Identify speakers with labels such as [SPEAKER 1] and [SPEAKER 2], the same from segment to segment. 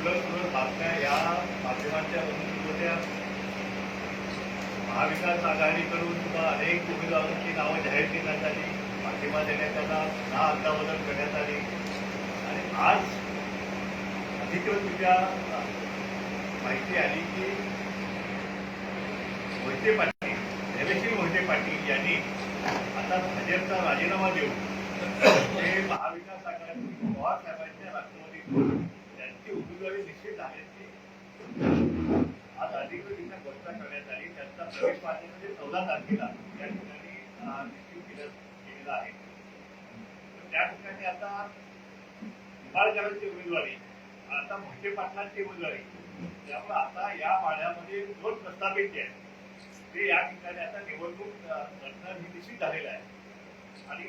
[SPEAKER 1] तुरंत तुरंत बातम्या या माध्यमांच्या होत्या महाविकास आघाडीकडून सुद्धा अनेक उमेदवारांची नावं जाहीर करण्यात आली पाठिंबा देण्यात आला ना अदलाबदल करण्यात आली. आणि आज अधिकृतरित्या माहिती आली की मोहिते पाटील धैर्यशील मोहिते पाटील यांनी आता भाजपचा राजीनामा देऊन ते महाविकास आघाडी पवार साहेबांच्या राष्ट्रवादी त्यांची उमेदवारी निश्चित आहे. आज अधिकृतरित्या घोषणा करण्यात आली. त्यांचा प्रवेश पाहण्यामध्ये चौदा तारखेला या ठिकाणी निश्चित केलं केलेला आहे. त्या ठिकाणी आता निंबाळकरांची उमेदवारी आता मोठे पाटलांची उमेदवारी. त्यामुळे आता या माढ्यामध्ये दोन प्रस्तावित जे आहेत. ते या ठिकाणी आता निवडणूक अं, ही निश्चित झालेलं आहे. आणि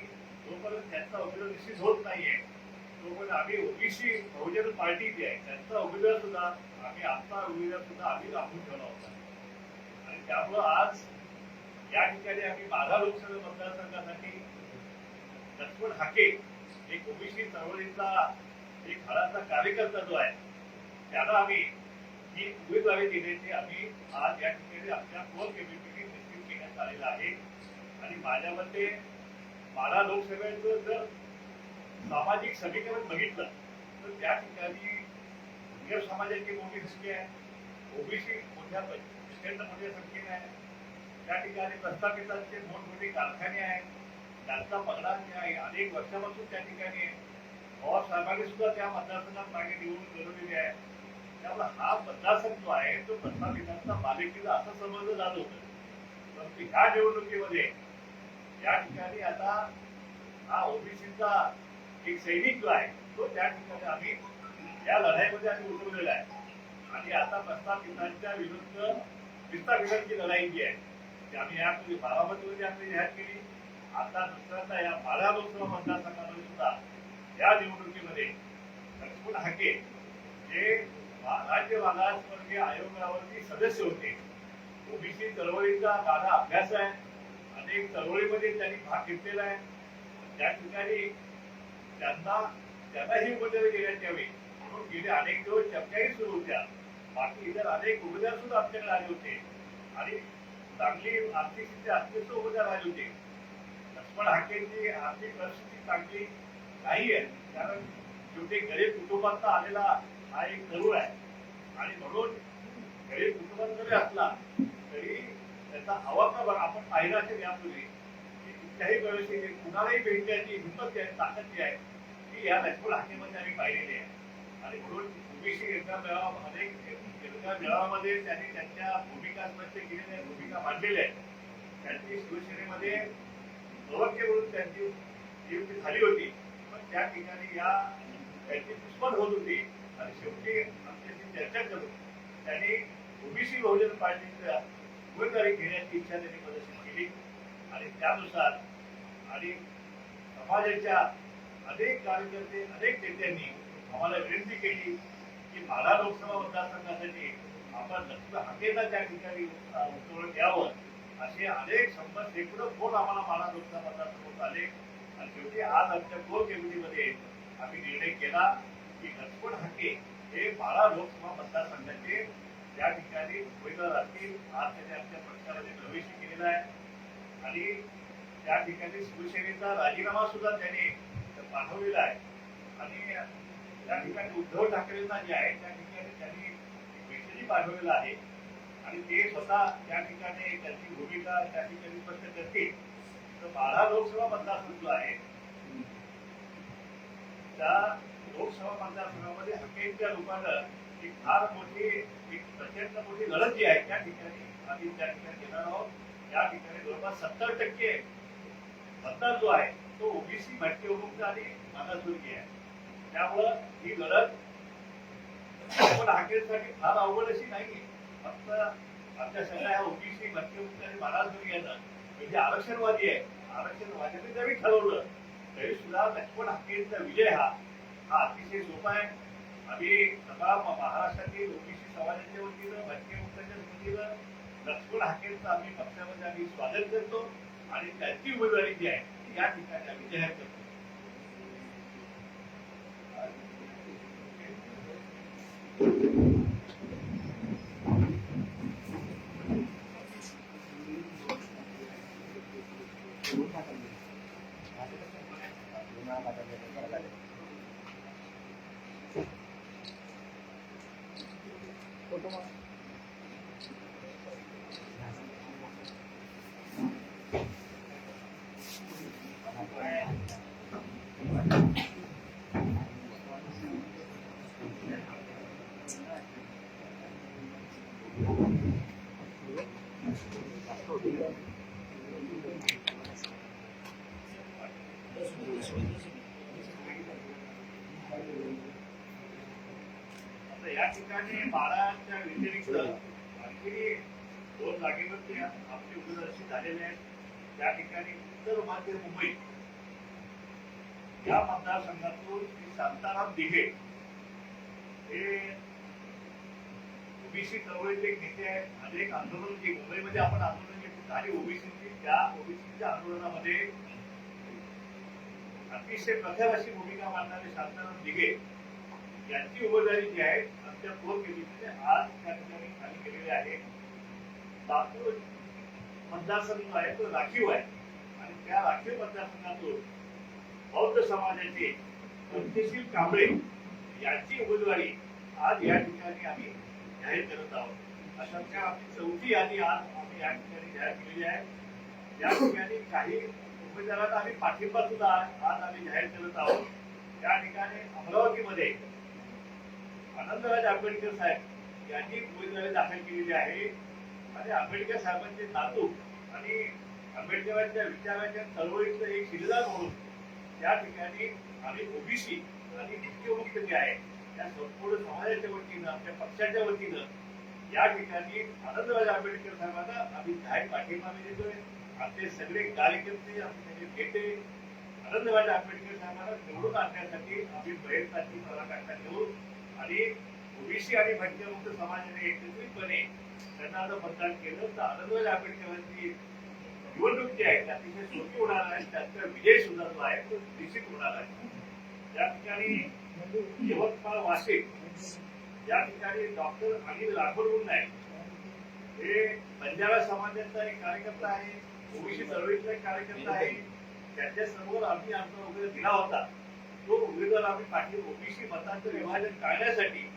[SPEAKER 1] जोपर्यंत त्यांचा उपयोग निश्चित होत नाहीये आम्ही ओबीसी बहुजन पार्टी जी आहे त्यांचा उमेदवार सुद्धा आम्ही आमचा उमेदवार सुद्धा आम्ही राखून ठेवला होता. आणि त्यामुळं आज या ठिकाणी आम्ही माझा लोकसभा मतदारसंघासाठी लक्ष्मण हाके एक ओबीसी चळवळीचा एक खराचा कार्यकर्ता जो आहे त्याला आम्ही ही उमेदवारी देण्याची आम्ही आज या ठिकाणी आमच्या कोर कमिटीने निश्चित केण्यात आलेला आहे. आणि माझ्या मते माढा लोकसभेचं जर सामाजिक समीकरण बघितलं तर त्या ठिकाणी मुस्लिम समाजाची मोठी संख्या आहे. ओबीसी मोठ्या प्रचंड मोठ्या संख्येने आहे. त्या ठिकाणी प्रस्थापितांचे मोठमोठे कारखाने आहेत. त्यांचा पगडा आहे अनेक वर्षापासून त्या ठिकाणी आहे. पवार सुद्धा त्या मतदारसंघात मागे निवडून लढवलेली आहे. त्यामुळे हा मतदारसंघ जो आहे तो प्रस्थापितांचा बालेकिल्ला असं समजलं जात होतं. परंतु ह्या निवडणुकीमध्ये या ठिकाणी आता हा ओबीसीचा एक सैनिक जो आहे तो त्या ठिकाणी आम्ही या लढाईमध्ये आम्ही उतरवलेला आहे. आणि आता प्रस्थापितांच्या विरुद्ध विस्थापितांची लढाई जी आहे ती आम्ही यापूर्वी बारामतीमध्ये आम्ही जाहीर केली. आता दुसऱ्यांदा या बारा लोकसभा मतदारसंघामध्ये सुद्धा या निवडणुकीमध्ये लक्ष्मण हाके जे मा- राज्य मागासवर्गीय आयोगावरती सदस्य होते. ओबीसी चळवळीचा गाढा अभ्यास आहे. अनेक चळवळीमध्ये त्यांनी भाग घेतलेला आहे. त्या ठिकाणी त्यांना त्यांना ही उपचार घेण्यात यावी म्हणून गेले अनेक दिवस चर्चाही सुरू होत्या. बाकी इतर अनेक उपचार सुद्धा आमच्याकडे आले होते. आणि चांगली आर्थिक स्थिती अत्यंत सुद्धा उमेदवार आले होते. लक्ष्मण हाकेंची आर्थिक परिस्थिती चांगली नाही आहे. कारण शेवटी गरीब कुटुंबात आलेला हा एक तरुण आहे. आणि म्हणून गरीब कुटुंबात जरी असला तरी त्याचा आवाका बघा आपण पाहिला असेल यापूर्वी की कुठल्याही व्यवस्थेने कुणालाही भेटण्याची हिंमत जी आहे ताकद जी आहे. की या लक्ष्मण हाकेमध्ये आम्ही पाहिलेली आहे. आणि म्हणून ओबीसी एका मेळावा अनेक एका मेळाव्यामध्ये त्यांनी त्यांच्या भूमिका स्पष्ट केलेल्या भूमिका मांडलेल्या आहेत. त्यांची शिवसेनेमध्ये प्रवक्ते म्हणून त्यांची नियुक्ती झाली होती. पण त्या ठिकाणी या त्यांची दुश्मन होत होती. आणि शेवटी आमच्याशी चर्चा करून त्यांनी ओबीसी बहुजन पार्टीच्या उमेदवारी घेण्याची इच्छा त्यांनी प्रदर्शित केली. आणि त्यानुसार आणि समाजाच्या अनेक कार्यकर्ते अनेक नेत्यांनी आम्हाला विनंती केली की माढा लोकसभा मतदारसंघासाठी आपण लक्ष्मण हाकेला त्या ठिकाणी अ, उतरवून द्यावं असे अनेक शंभर शेकडो फोन आम्हाला माढा लोकसभा मतदारसंघात आले. आणि शेवटी आज आमच्या कोर कमिटीमध्ये आम्ही निर्णय केला की लक्ष्मण हाके हे माळा लोकसभा मतदारसंघाचे त्या ठिकाणी उमेदवार असतील. आज त्यांनी आमच्या पक्षामध्ये प्रवेश केलेला आहे. आणि त्या ठिकाणी शिवसेनेचा राजीनामा सुद्धा त्याने पाठवलेला आहे. आणि त्या ठिकाणी उद्धव ठाकरेंना जे आहे त्या ठिकाणी त्यांनी मेसेजही पाठवलेला आहे. आणि ते स्वतः त्या ठिकाणी त्यांची भूमिका त्या ठिकाणी स्पष्ट करतील. तर बारा लोकसभा मतदारसंघ जो आहे. त्या लोकसभा मतदारसंघामध्ये हकेच्या रूपानं एक फार मोठी एक प्रचंड मोठी लढत जी आहे त्या ठिकाणी आम्ही त्या ठिकाणी घेणार आहोत. त्या ठिकाणी जवळपास सत्तर टक्के मतदार जो आहे तो ओबीसी भटकेमुक्त आणि मागासवर्गीय आहे. त्यामुळं ही लढत आपण हाकेसाठी फार अवघड अशी नाही फक्त आमच्या सगळ्या ह्या ओबीसी भटकेमुक्त आणि मागासवर्गीयांना म्हणजे आरक्षणवादी आहे आरक्षणवाद्याने जरी ठरवलं तरी सुद्धा लक्ष्मण हाकेचा विजय हा हा अतिशय सोपा आहे. आम्ही सगळा महाराष्ट्रातील ओबीसी समाजाच्या वतीनं भटकेमुक्तांच्या वतीनं लक्ष्मण हाकेचं आम्ही पक्षामध्ये आम्ही स्वागत करतो. आणि त्यांची उमेदवारी जी आहे या ठिकाणी आम्ही जाहीर करतो आता या ठिकाणी बाराच्या व्यतिरिक्त आणखी दोन जागेवरती आपले उमेदवार झालेले आहेत त्या ठिकाणी उत्तर मध्य मुंबई या मतदारसंघातून सांताराम शांताराम दिघे. हे ओबीसी चळवळीचे एक नेते आहेत अनेक आंदोलन जे मुंबईमध्ये आपण आंदोलन घेतली आणि ओबीसीची त्या ओबीसीच्या आंदोलनामध्ये अतिशय प्रथम अशी भूमिका मांडणारे शांताराम दिघे यांची उमेदवारी जी आहे आमच्या कोर केली आज त्या ठिकाणी खाली केलेली आहे. लातूर मतदारसंघ जो आहे तो राखीव आहे. आणि त्या राखीव मतदारसंघातून बौद्ध समाजाचे पंचशील कांबळे यांची उमेदवारी आज या ठिकाणी आम्ही जाहीर करत आहोत. अशा प्रकारे चौथी यादी आज आम्ही या ठिकाणी जाहीर केलेली आहे. या ठिकाणी काही उमेदवारांना आम्ही पाठिंबा सुद्धा आज आम्ही जाहीर करत आहोत. त्या ठिकाणी अमरावतीमध्ये आनंदराज आंबेडकर साहेब यांनी उमेदवारी दाखल केलेली आहे. आणि आंबेडकर साहेबांचे नातू आणि आंबेडकरांच्या विचाराच्या चळवळीचं एक शिलेदार म्हणून त्या ठिकाणी आम्ही ओबीसी आणि मुख्यमुक्त जे आहे. या संपूर्ण समाजाच्या वतीनं आपल्या पक्षाच्या वतीनं या ठिकाणी आनंदराज आंबेडकर साहेबांना आम्ही काय पाठिंबा देतोय आपले सगळे कार्यकर्ते आपले सगळे नेते आनंदराज आंबेडकर साहेबांना निवडून आणण्यासाठी आम्ही प्रयत्नाची पराकाष्ठा घेऊ आणि ओबीसी आणि भटक्यामुक्त समाजाने एकत्रितपणे त्यांना आता मतदान केलं तर आनंदराज आंबेडकरांची निवडणूक जी आहे ती अतिशय सोपी होणार आहे. त्यांचा विजय सुद्धा जो आहे तो निश्चित होणार आहे. त्या ठिकाणी म्हणजे यवतमाळ वाशिम. या ठिकाणी डॉक्टर अनिल राठोड म्हणून आहे हे बंजारा समाजाचा एक कार्यकर्ता आहे ओबीसी चळवळीचा एक कार्यकर्ता आहे. त्याच्यासमोर आम्ही आमचा उमेदवार दिला होता. तो उमेदवार आम्ही पाठी ओबीसी मतांचं विभाजन टाळण्यासाठी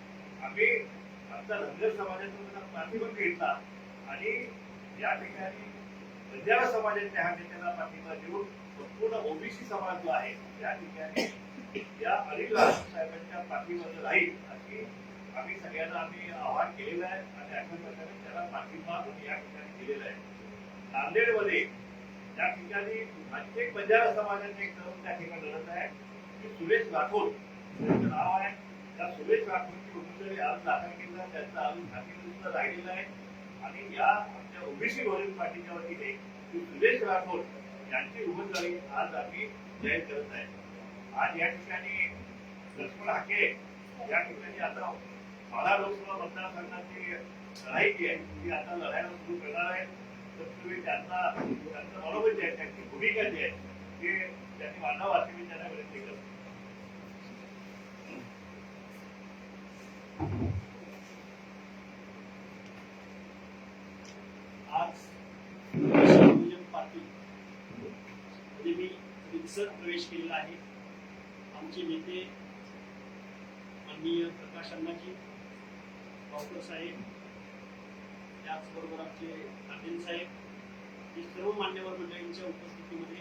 [SPEAKER 1] आम्ही आमचा धनगर समाजाचा पाठिंबा घेतला. आणि या ठिकाणी बंजारा समाजाच्या हा नेत्याला पाठिंबा देऊन संपूर्ण ओबीसी समाज जो आहे त्या ठिकाणी या अनिल राठोड साहेबांच्या पाठीमध्ये राहील. अशी आम्ही सगळ्यांना आम्ही आवाहन केलेलं आहे आणि अशा प्रकारे त्याला पाठिंबा आम्ही या ठिकाणी दिलेला आहे. नांदेडमध्ये त्या ठिकाणी प्रत्येक बंजारा समाजाचे एक तरुण त्या ठिकाणी लढत आहे. की सुरेश राठोड. त्यांचं नाव आहे. त्या सुरेश राठोडची उमेदवारी अर्ज दाखल केला त्यांचा अजून खातेली राहिलेला आहे. आणि या आमच्या ओबीसी बहुजन पार्टीच्या वतीने सुरेश राठोड यांची उमेदवारी आज आम्ही जाहीर करत आहे. आज या ठिकाणी लक्ष्मण हाके या ठिकाणी आता माढा लोकसभा मतदारसंघाची लढाई जी आहे ती आता लढायला सुरू करणार आहे तर तुम्ही त्यांचा त्यांचं मनोबल जे आहे त्यांची भूमिका जी आहे ते त्यांनी मांडावं मी त्यांना विनंती करतो
[SPEAKER 2] आज मध्ये मी प्रवेश केलेला आहे आमचे नेते माननीय प्रकाश अण्णाजी भाऊकर साहेब त्याचबरोबर आमचे पाटील साहेब हे सर्व मान्यवर मंडळींच्या उपस्थितीमध्ये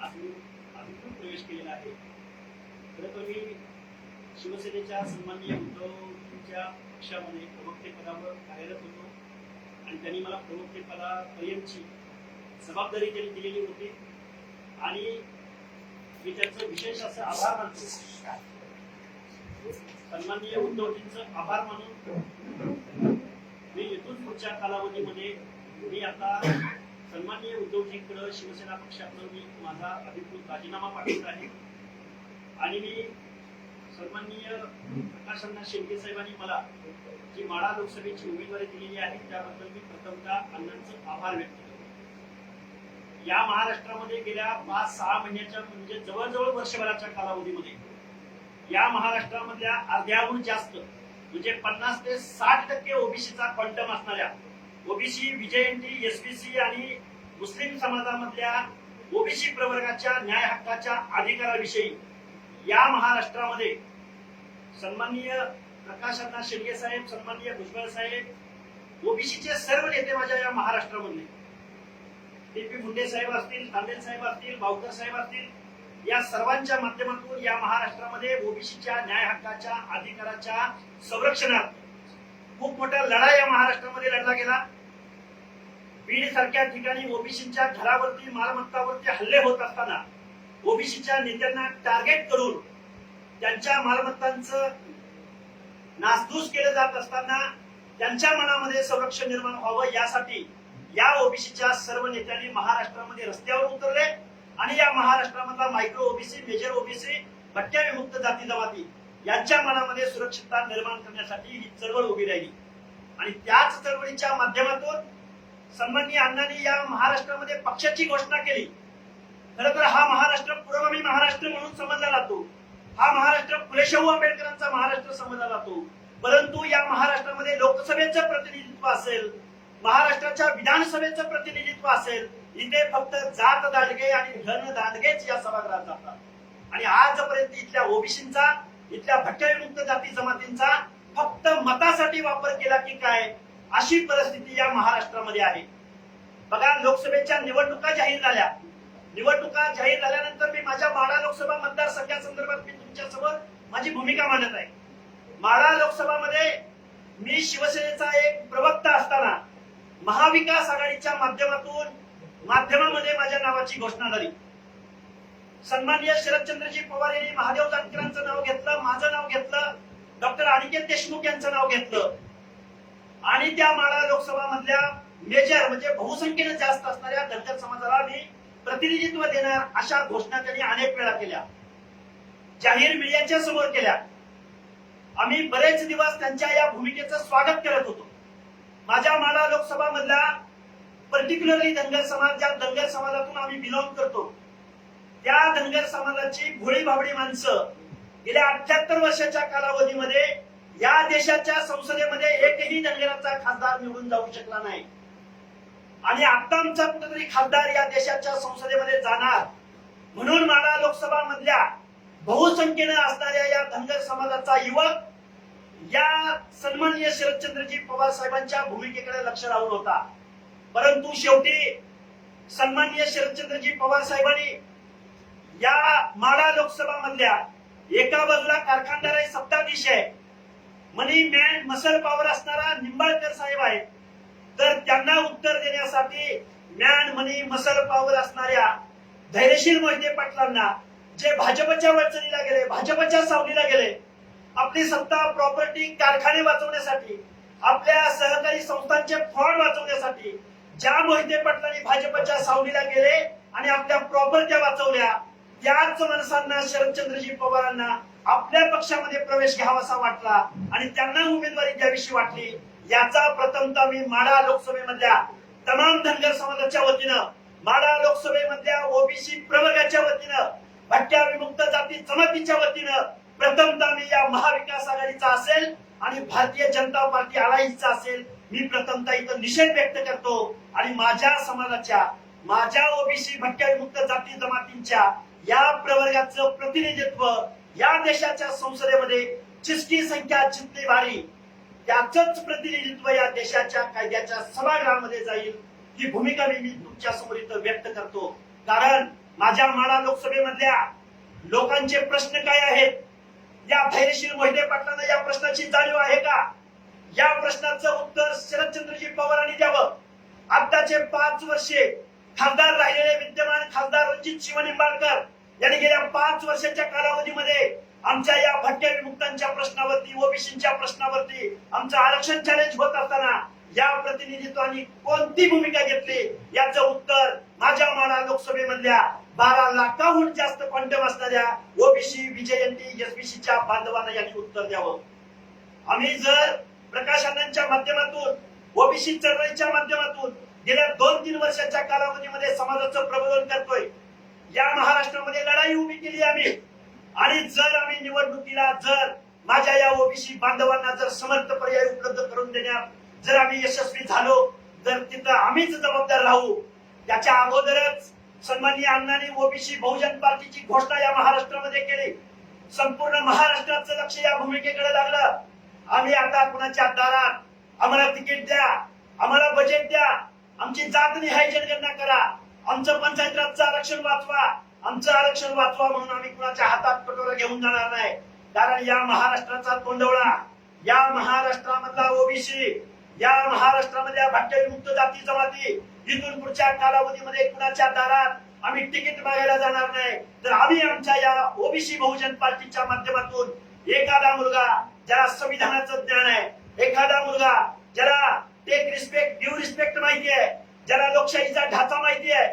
[SPEAKER 2] आज मी अधिकृत प्रवेश केलेला आहे. खरं तर मी शिवसेनेच्या सन्माननीय उद्धवजींच्या पक्षामध्ये प्रवक्तेपदावर कार्यरत होतो आणि त्यांनी मला प्रवक्तेपदापर्यंतची जबाबदारी त्यांनी दिलेली होती. आणि मी त्यांचं विशेष असं आभार मानतो. सन्माननीय उद्धवजींचं आभार मानून मी इथून पुढच्या कालावधीमध्ये मी आता सन्माननीय उद्धवजींकडे शिवसेना पक्षाकडे मी माझा अधिकृत राजीनामा पाठवत आहे. आणि मी सन्माननीय प्रकाश अण्णा साहेबांनी मला जी माळा लोकसभेची उमेदवारी दिलेली आहे त्याबद्दल मी प्रथमतः अण्णांचं आभार व्यक्त करतो या महाराष्ट्रामध्ये गेल्या पाच सहा महिन्याच्या म्हणजे जवळजवळ वर्षभराच्या कालावधीमध्ये या महाराष्ट्रामधल्या अर्ध्याहून जास्त म्हणजे पन्नास ते साठ टक्के ओबीसीचा क्वांटम असणाऱ्या ओबीसी विजयंती एसबीसी आणि मुस्लिम समाजामधल्या ओबीसी प्रवर्गाच्या न्याय हक्काच्या अधिकाराविषयी या महाराष्ट्रामध्ये सन्माननीय प्रकाश अण्णा साहेब सन्माननीय भुजबळ साहेब ओबीसीचे सर्व नेते माझ्या या महाराष्ट्रामधले. डी पी मुंडे साहेब असतील तांबेल साहेब असतील बावकर साहेब असतील या सर्वांच्या माध्यमातून या महाराष्ट्रामध्ये ओबीसीच्या न्याय हक्काच्या अधिकाराच्या संरक्षणात खूप मोठा लढा या महाराष्ट्रामध्ये लढला गेला. बीड सारख्या ठिकाणी ओबीसीच्या घरावरती मालमत्तावरती हल्ले होत असताना ओबीसीच्या नेत्यांना टार्गेट करून त्यांच्या मालमत्तांचं नासधूस केलं जात असताना त्यांच्या मनामध्ये संरक्षण निर्माण व्हावं यासाठी या ओबीसीच्या सर्व नेत्यांनी महाराष्ट्रामध्ये रस्त्यावर उतरले आणि या महाराष्ट्रामधला मायक्रो ओबीसी मेजर ओबीसी भटक्या विमुक्त जाती जमाती यांच्या मनामध्ये सुरक्षितता निर्माण करण्यासाठी ही चळवळ उभी राहिली. आणि त्याच चळवळीच्या माध्यमातून सन्माननीय अण्णांनी या महाराष्ट्रामध्ये पक्षाची घोषणा केली. खरं तर हा महाराष्ट्र पुरोगामी महाराष्ट्र म्हणून समजला जातो. हा महाराष्ट्र फुलेशाहू आंबेडकरांचा महाराष्ट्र समजला जातो. परंतु या महाराष्ट्रामध्ये लोकसभेचं प्रतिनिधित्व असेल महाराष्ट्राच्या विधानसभेचं प्रतिनिधित्व असेल इथे फक्त जात दांडगे आणि धन दांडगेच या सभागृहात जातात. आणि आजपर्यंत इथल्या ओबीसींचा इथल्या भटक्या विमुक्त जाती जमातींचा फक्त मतासाठी वापर केला की काय अशी परिस्थिती या महाराष्ट्रामध्ये आहे. बघा लोकसभेच्या निवडणुका जाहीर झाल्या. निवडणुका जाहीर झाल्यानंतर मी माझ्या माडा लोकसभा मतदारसंघासंदर्भात मी तुमच्यासमोर माझी भूमिका मांडत आहे. माडा लोकसभामध्ये मी शिवसेनेचा एक महाविकास आघाडीच्या माध्यमातून माध्यमामध्ये माझ्या नावाची घोषणा झाली. सन्माननीय शरदचंद्रजी पवार यांनी महादेव जानकरांचं नाव घेतलं माझं नाव घेतलं डॉक्टर अनिकेत देशमुख यांचं नाव घेतलं. आणि त्या माळा लोकसभा मधल्या मेजर म्हणजे बहुसंख्येने जास्त असणाऱ्या धनगर समाजाला मी प्रतिनिधित्व देणार अशा घोषणा त्यांनी अनेक वेळा केल्या. जाहीर मीडियाच्या समोर केल्या. आम्ही बरेच दिवस त्यांच्या या भूमिकेचं स्वागत करत होतो. माझ्या माळा लोकसभा मधला पर्टिक्युलरली धनगर समाज ज्या धनगर समाजातून आम्ही बिलॉंग करतो त्या धनगर समाजाची भोळी भाबडी माणसं गेल्या अठ्याहत्तर वर्षाच्या कालावधीमध्ये या देशाच्या संसदेमध्ये एकही धनगराचा खासदार निवडून जाऊ शकला नाही. आणि आता आमचा कुठेतरी खासदार या देशाच्या संसदेमध्ये जाणार म्हणून माडा लोकसभा मधल्या बहुसंख्येनं असणाऱ्या या धनगर समाजाचा युवक या सन्माननीय शरदचंद्रजी पवार साहेबांच्या भूमिकेकडे लक्ष राहून होता. परंतु शेवटी सन्माननीय शरदचंद्रजी पवार साहेबांनी या माडा लोकसभा मधल्या एका बाजूला कारखानदार आहे सत्ताधीश आहे मनी मॅन मसल पॉवर असणारा निंबाळकर साहेब आहे तर त्यांना उत्तर देण्यासाठी मॅन मनी मसल पॉवर असणाऱ्या धैर्यशील मोहिते पाटलांना जे भाजपच्या वचनीला गेले भाजपच्या सावलीला गेले आपली सत्ता प्रॉपर्टी कारखाने वाचवण्यासाठी आपल्या सहकारी संस्थांचे फ्रॉड वाचवण्यासाठी ज्या मोहिते पाटलांनी भाजपच्या सावलीला गेले आणि आपल्या प्रॉपर्ट्या वाचवल्या त्याच माणसांना शरदचंद्रजी पवारांना आपल्या पक्षामध्ये प्रवेश घ्यावासा वाटला आणि त्यांना उमेदवारी द्यावीशी वाटली याचा प्रथमतः मी माडा लोकसभेमधल्या तमाम धनगर समाजाच्या वतीनं माडा लोकसभेमधल्या ओबीसी प्रवर्गाच्या वतीनं भटक्या विमुक्त जाती जमातीच्या वतीनं प्रथमतः मी या महाविकास आघाडीचा असेल आणि भारतीय जनता पार्टी आघाडीचा असेल मी प्रथमतः इथं निषेध व्यक्त करतो आणि माझ्या समाजाच्या माझ्या ओबीसी भटक्या विमुक्त जाती जमातींच्या या प्रवर्गाचं प्रतिनिधित्व या देशाच्या संसदेमध्ये जिसकी संख्या जितली भारी त्याच प्रतिनिधित्व या देशाच्या कायद्याच्या सभागृहामध्ये जाईल ही भूमिका मी मी तुमच्यासमोर इथं व्यक्त करतो. कारण माझ्या माडा लोकसभेमधल्या लोकांचे प्रश्न काय आहेत? या धैर्यशील मोहिते पाटलांना या प्रश्नाची जाणीव आहे का? या प्रश्नाचं उत्तर शरदचंद्रजी पवारांनी द्यावं. आताचे पाच वर्षे खासदार राहिलेले विद्यमान खासदार रणजित शिवनिंबाळकर यांनी गेल्या पाच वर्षाच्या कालावधीमध्ये आमच्या या भटक्या विमुक्तांच्या प्रश्नावरती ओबीसीच्या प्रश्नावरती आमचं आरक्षण चॅलेंज होत असताना या प्रतिनिधित्वानी कोणती भूमिका घेतली? याचं उत्तर माझ्या माना लोकसभेमधल्या बारा लाखाहून जास्त क्वांटम असणाऱ्या ओबीसी विजयंती एसबीसीच्या बांधवांना यांनी उत्तर द्यावं. आम्ही जर प्रकाशनांच्या माध्यमातून ओबीसी चळवळीच्या माध्यमातून गेल्या दोन तीन वर्षाच्या कालावधीमध्ये समाजाचं प्रबोधन करतोय या महाराष्ट्रामध्ये लढाई उभी केली आम्ही. आणि जर आम्ही निवडणुकीला जर माझ्या या ओबीसी बांधवांना जर समर्थ पर्याय उपलब्ध करून देण्यात जर आम्ही यशस्वी झालो तर तिथं आम्हीच जबाबदार राहू. याच्या अगोदरच सन्माननीय अण्णांनी ओबीसी बहुजन पार्टीची घोषणा या महाराष्ट्रामध्ये केली. संपूर्ण महाराष्ट्राचं लक्ष या भूमिकेकडे लागलं. आम्ही आता कुणाच्या दारात? आम्हाला तिकीट द्या. आम्हाला बजेट द्या. आमची जातनिहाय जनगणना करा. आमचं पंचायत राजचं आरक्षण वाचवा. आमचं आरक्षण वाचवा म्हणून आम्ही कुणाच्या हातात कटोरा घेऊन जाणार नाही. कारण या महाराष्ट्राचा तोंडवळा या महाराष्ट्रामधला ओबीसी या महाराष्ट्रामधल्या भाट्यविमुक्त जाती जमाती इथून पुढच्या कालावधीमध्ये कुणाच्या दारात आम्ही तिकीट मागायला जाणार नाही? तर आम्ही आमच्या या ओबीसी बहुजन पार्टीच्या माध्यमातून एखादा मुलगा ज्याला संविधानाचं ज्ञान आहे एखादा मुलगा ज्याला टेक रिस्पेक्ट ड्यू रिस्पेक्ट माहिती आहे ज्याला लोकशाहीचा ढाचा माहिती आहे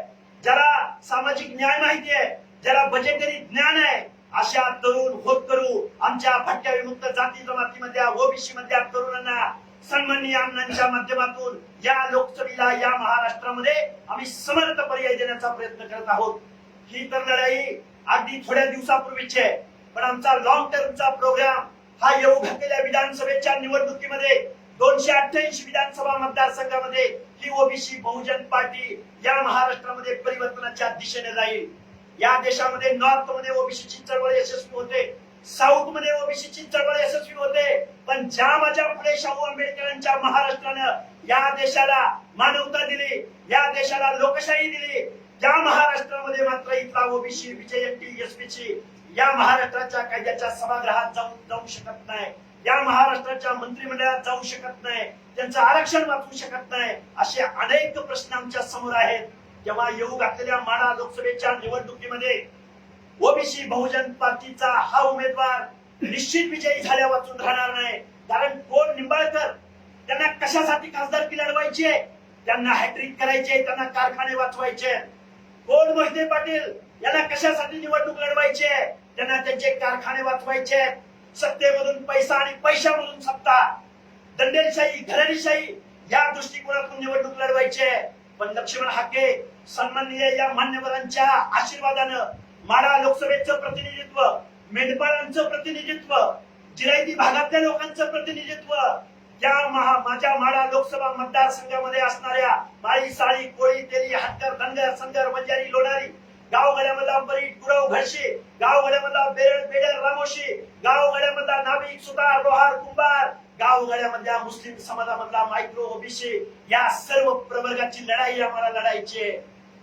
[SPEAKER 2] ज्याला सामाजिक न्याय माहिती आहे ज्याला बजेटरी ज्ञान आहे अशा तरुण होत करू आमच्या भटक्या विमुक्त जाती जमातीमधल्या ओबीसी मधल्या तरुणांना सन्माननीय अण्णांच्या माध्यमातून या लोकसभेला या महाराष्ट्रामध्ये आम्ही समर्थ पर्याय देण्याचा प्रयत्न करत आहोत. ही तर लढाई अगदी थोड्या दिवसापूर्वीची आहे पण आमचा लॉंग टर्मचा प्रोग्राम हा येऊ घातलेल्या विधानसभेच्या निवडणुकीमध्ये दोनशे अठ्ठ्याऐंशी विधानसभा मतदारसंघामध्ये ही ओबीसी बहुजन पार्टी या महाराष्ट्रामध्ये परिवर्तनाच्या दिशेने जाईल. या देशामध्ये नॉर्थमध्ये ओबीसीची चळवळ यशस्वी होते. साऊथमध्ये ओबीसीची चळवळ यशस्वी होते. पण ज्या माझ्या पुढे शाहू आंबेडकरांच्या महाराष्ट्रानं या देशाला मानवता दिली या देशाला लोकशाही दिली त्या महाराष्ट्रामध्ये मात्र इथला ओबीसी विजय एसपीची या महाराष्ट्राच्या कायद्याच्या सभागृहात जाऊन जाऊ शकत नाही. या महाराष्ट्राच्या मंत्रिमंडळात जाऊ शकत नाही. त्यांचं आरक्षण वाचवू शकत नाही. असे अनेक प्रश्न आमच्यासमोर आहेत. तेव्हा येऊ घातलेल्या माडा लोकसभेच्या निवडणुकीमध्ये ओबीसी बहुजन पार्टीचा हा उमेदवार निश्चित विजयी झाल्या वाचून राहणार नाही. कारण कोण निंबाळकर? त्यांना कशासाठी खासदारकी लढवायची? त्यांना हॅट्रिक करायचे त्यांना कारखाने वाचवायचे. कोण मोहिते पाटील? यांना कशासाठी निवडणूक लढवायची? त्यांना त्यांचे कारखाने वाचवायचे. सत्तेमधून पैसा आणि पैशामधून सत्ता. दंडेलशाही घराणीशाही या दृष्टिकोनातून निवडणूक लढवायचे. पण लक्ष्मण हाके सन्माननीय या मान्यवरांच्या आशीर्वादानं माडा लोकसभेचं प्रतिनिधित्व मेंढपाळांचं प्रतिनिधित्व जिरायती भागातल्या लोकांचं प्रतिनिधित्व या महा माझ्या माडा लोकसभा मतदारसंघामध्ये असणाऱ्या माळी साळी कोळी तेली हातकर धनगर संगर बंजारी लोणारी गावगड्यामधला परीट गुरव घडशी गावगड्यामधला बेरड बेडर रामोशी गावगड्यामधला नाभिक सुतार लोहार कुंभार गावगड्यामधल्या मुस्लिम समाजामधला मायक्रो ओबीसी या सर्व प्रवर्गाची लढाई आम्हाला लढायची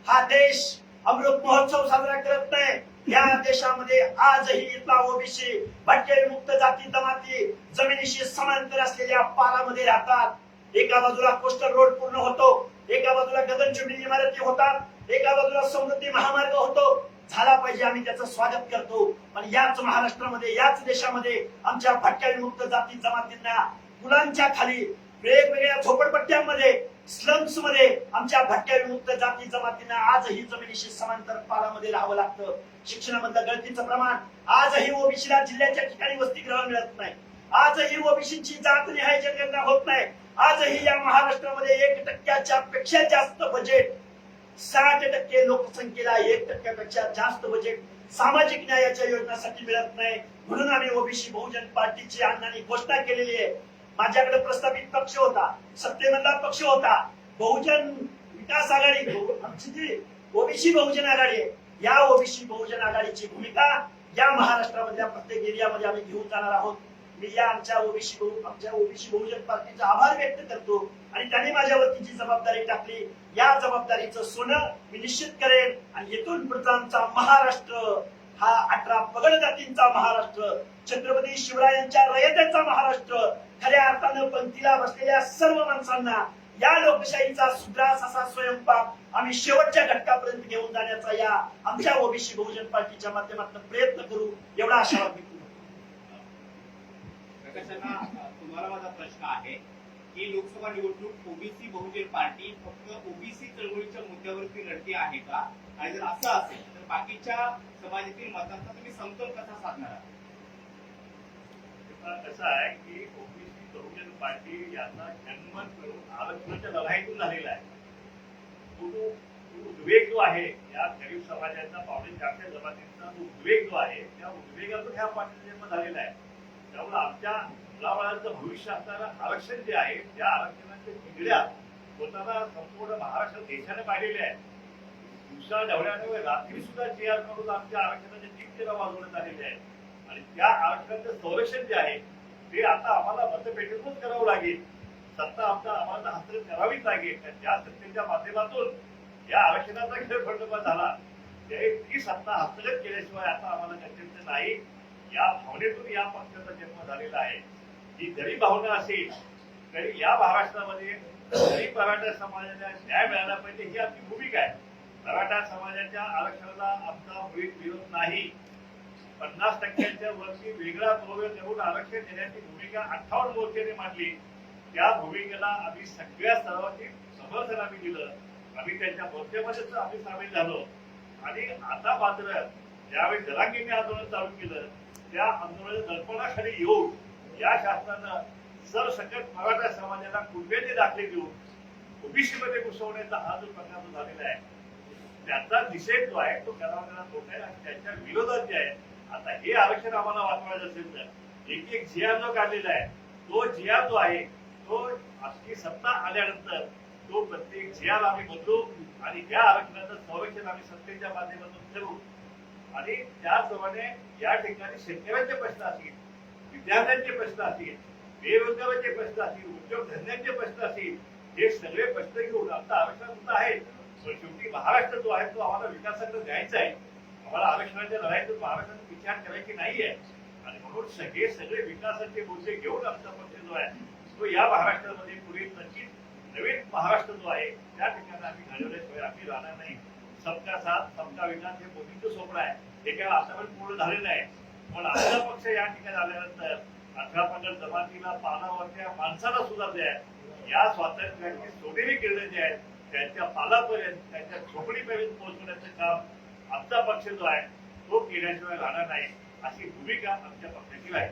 [SPEAKER 2] हा देश अमृत महोत्सव साजरा करत नाही. या देशामध्ये आजही इथला ओबीसी भटके मुक्त जाती जमाती जमिनीशी समांतर असलेल्या पारामध्ये राहतात. एका बाजूला कोस्टल रोड पूर्ण होतो एका बाजूला गगनचुंबी इमारती होतात एका बाजूला समृद्धी महामार्ग होतो. झाला पाहिजे आम्ही त्याचं स्वागत करतो. पण याच महाराष्ट्रामध्ये याच देशामध्ये आमच्या भटक्या विमुक्त जाती जमातींना मुलांच्या खाली वेगवेगळ्या झोपडपट्ट्यांमध्ये स्लम्समध्ये आमच्या भटक्या विमुक्त जाती जमातींना आजही जमिनीशी समांतर पारामध्ये राहावं लागतं. शिक्षणामधलं गळतीचं प्रमाण आजही ओबीसीला जिल्ह्याच्या ठिकाणी वसतिगृह मिळत नाही. आजही ओबीसीची जात निहाय जनगणना होत नाही. आजही या महाराष्ट्रामध्ये एक टक्क्याच्या पेक्षा जास्त बजेट साठ टक्के लोकसंख्येला एक टक्क्यापेक्षा जास्त बजेट सामाजिक न्यायाच्या योजनासाठी मिळत नाही. म्हणून आम्ही ओबीसी बहुजन पार्टीची अण्णांनी घोषणा केलेली आहे. माझ्याकडे प्रस्तावित पक्ष होता सत्तेमधला पक्ष होता. बहुजन विकास आघाडी आमची जी ओबीसी बहुजन आघाडी आहे या ओबीसी बहुजन आघाडीची भूमिका या महाराष्ट्रामधल्या प्रत्येक एरियामध्ये आम्ही घेऊन जाणार आहोत. मी या आमच्या ओबीसी आमच्या ओबीसी बहुजन पार्टीचा आभार व्यक्त करतो आणि त्यांनी माझ्यावरती जी जबाबदारी टाकली या जबाबदारीचं सोनं मी निश्चित करेन आणि येथून पुढचा महाराष्ट्र हा अठरा पगड जातींचा महाराष्ट्र छत्रपती शिवरायांच्या रयतेचा महाराष्ट्र खऱ्या अर्थानं पंक्तीला बसलेल्या सर्व माणसांना या लोकशाहीचा सुग्रास असा स्वयंपाक आम्ही शेवटच्या घटकापर्यंत घेऊन जाण्याचा या आमच्या ओबीसी बहुजन पार्टीच्या माध्यमातून प्रयत्न करू एवढा आशावाद.
[SPEAKER 3] प्रकाशांना तुम्हाला माझा प्रश्न आहे की लोकसभा निवडणूक ओबीसी बहुजन पार्टी फक्त ओबीसी चळवळीच्या मुद्द्यावरती लढती आहे का आणि जर असं असेल तर बाकीच्या समाजातील मतांचा तुम्ही समतोल कसा साधणार आहात
[SPEAKER 1] कसं आहे की ओबीसी बहुजन म्हणजे पार्टी यांना जन्म करून आरक्षणाच्या लढाईतून झालेला आहे. तो जो उद्वेग जो आहे या गरीब समाजाचा पावणे चारशे जमातींचा जो उद्वेग जो आहे त्या उद्वेगातून ह्या पार्टीचा जन्म झालेला आहे. त्यामुळे आमच्या मुलाबाळांचं भविष्य असणारं आरक्षण जे आहे त्या आरक्षणाच्या निगड्या स्वतःला संपूर्ण महाराष्ट्र देशाने पाहिलेले आहे दिवसा ढवळ्याने रात्री सुद्धा जे करून आमच्या आरक्षणाच्या टिकतेला वाजवण्यात आलेले आहे आणि त्या आरक्षणाचं संरक्षण जे आहे ते आता आम्हाला मतपेटीतूनच करावं लागेल. सत्ता आमचा आम्हाला हस्तगत करावीच लागेल. त्या सत्तेच्या माध्यमातून या आरक्षणाचा खेळ झाला. ते ती सत्ता हस्तगत केल्याशिवाय आता आम्हाला गरजेचं नाही. या भावनेतून या पक्षाचा जन्म झालेला आहे. ही जरी भावना असेल तरी या महाराष्ट्रामध्ये जरी मराठा समाजाला न्याय मिळाला पाहिजे ही आमची भूमिका आहे. मराठा समाजाच्या आरक्षणाला आमचा विरोध नाही. पन्नास टक्क्यांच्या वरती वेगळा प्रयोग देऊन आरक्षण देण्याची भूमिका अठ्ठावन्न मोर्चाने मांडली. त्या भूमिकेला आम्ही सगळ्या स्तरावरती समर्थन आम्ही दिलं. आम्ही त्यांच्या मोर्चामध्येच आम्ही सामील झालो. आणि आता मात्र ज्यावेळी जरांगीने आंदोलन चालू केलं त्या आंदोलनाच्या दर्पणाखाली येऊन या शासनानं सरसकट मराठा समाजाला कुटुंबाचे दाखले देऊन ओबीसीमध्ये घुसवण्याचा हा जो प्रकार झालेला आहे त्याचा निषेध जो आहे तो करावा होत आहे आणि त्याच्या विरोधात जे आहे आता हे आरक्षण आम्हाला वाचवायचं असेल तर एक एक जिया जो काढलेला आहे तो जिया जो आहे तो आपली सत्ता आल्यानंतर तो प्रत्येक जियाला आम्ही बदलू आणि त्या आरक्षणाचं संरक्षण आम्ही सत्तेच्या माध्यमातून करू. आणि त्याचप्रमाणे या ठिकाणी शेतकऱ्यांचे प्रश्न असतील विद्यार्थ्यांचे प्रश्न असतील बेरोजगारांचे प्रश्न असतील उद्योगधंद्यांचे प्रश्न असतील हे सगळे प्रश्न घेऊन आता आरक्षण सुद्धा आहे. पण शेवटी महाराष्ट्र जो आहे तो आम्हाला विकासाकडे द्यायचा आहे. आम्हाला आरक्षणाच्या लढाईतून महाराष्ट्राचा विचार करायची नाहीये. आणि म्हणून सगळे सगळे विकासाचे मुद्दे घेऊन आमचा पक्ष जो आहे तो या महाराष्ट्रामध्ये पुढे नक्कीच नवीन महाराष्ट्र जो आहे त्या ठिकाणी आम्ही घडवल्याशिवाय आम्ही राहणार नाही. सबका साथ सबका विकास हे मोदींचं स्वप्न आहे. हे काय आतापर्यंत पूर्ण झालेलं आहे पण आमचा पक्ष या ठिकाणी आल्यानंतर अठरा पगड जमातीला पानावरच्या माणसाला सुद्धा द्या या स्वातंत्र्याची सोनेरी किरण जे आहेत त्यांच्या पालापर्यंत त्यांच्या झोपडीपर्यंत पोहोचवण्याचं काम आमचा पक्ष जो आहे तो केल्याशिवाय राहणार नाही अशी भूमिका आमच्या पक्षाची आहे